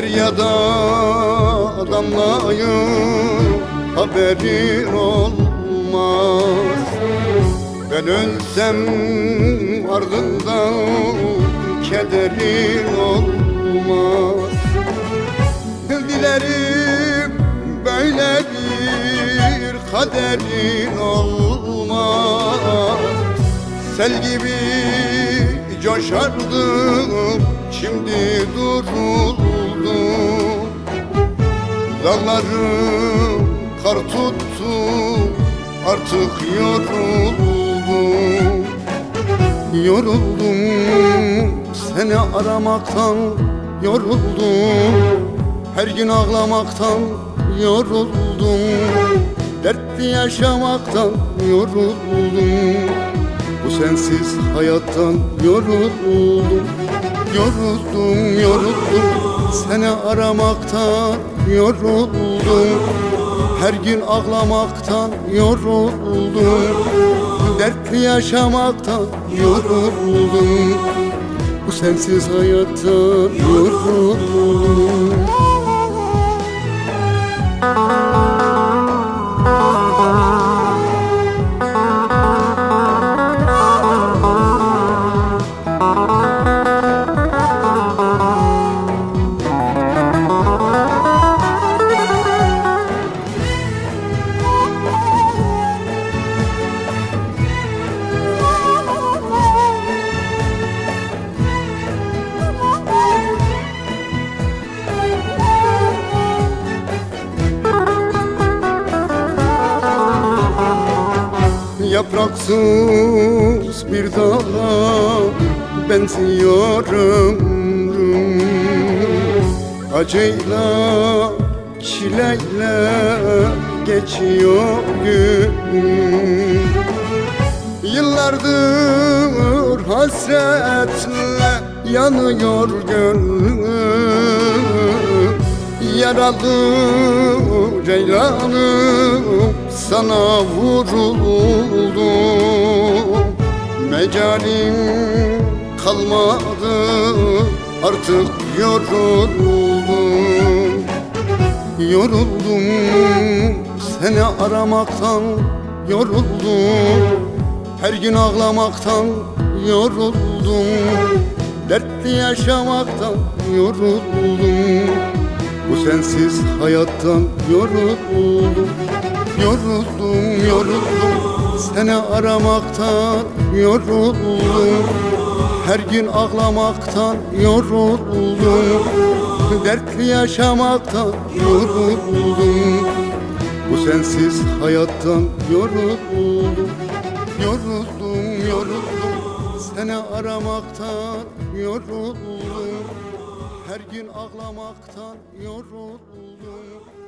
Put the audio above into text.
Feryada damlayıp haberin olmaz. Ben ölsem ardından kederin olmaz. Dilerim böyle bir kaderin olmaz. Sel gibi coşardım şimdi duruldum Dağlarım kar tuttu artık yoruldum. Yoruldum seni aramaktan yoruldum. Her gün ağlamaktan yoruldum. Dertli yaşamaktan yoruldum. Bu sensiz hayattan yoruldum Yoruldum, yoruldum. Seni aramaktan yoruldum. Her gün ağlamaktan yoruldum. Dertli yaşamaktan yoruldum. Bu sensiz hayattan yoruldum Yapraksız bir dağa benziyorum Acıyla, çileyle geçiyor gün. Yıllardır hasretle yanıyor gönlüm. Yaralı ceylanım sana vuruldu Mecalim kalmadı artık yoruldum. Yoruldum seni aramaktan yoruldum. Her gün ağlamaktan yoruldum. Dertli yaşamaktan yoruldum. Bu sensiz hayattan yoruldum. Yoruldum, yoruldum Seni aramaktan yoruldum. Her gün ağlamaktan yoruldum. Dertli yaşamaktan yoruldum. Bu sensiz hayattan yoruldum. Yoruldum, yoruldum. Seni aramaktan yoruldum. Her gün ağlamaktan yoruldum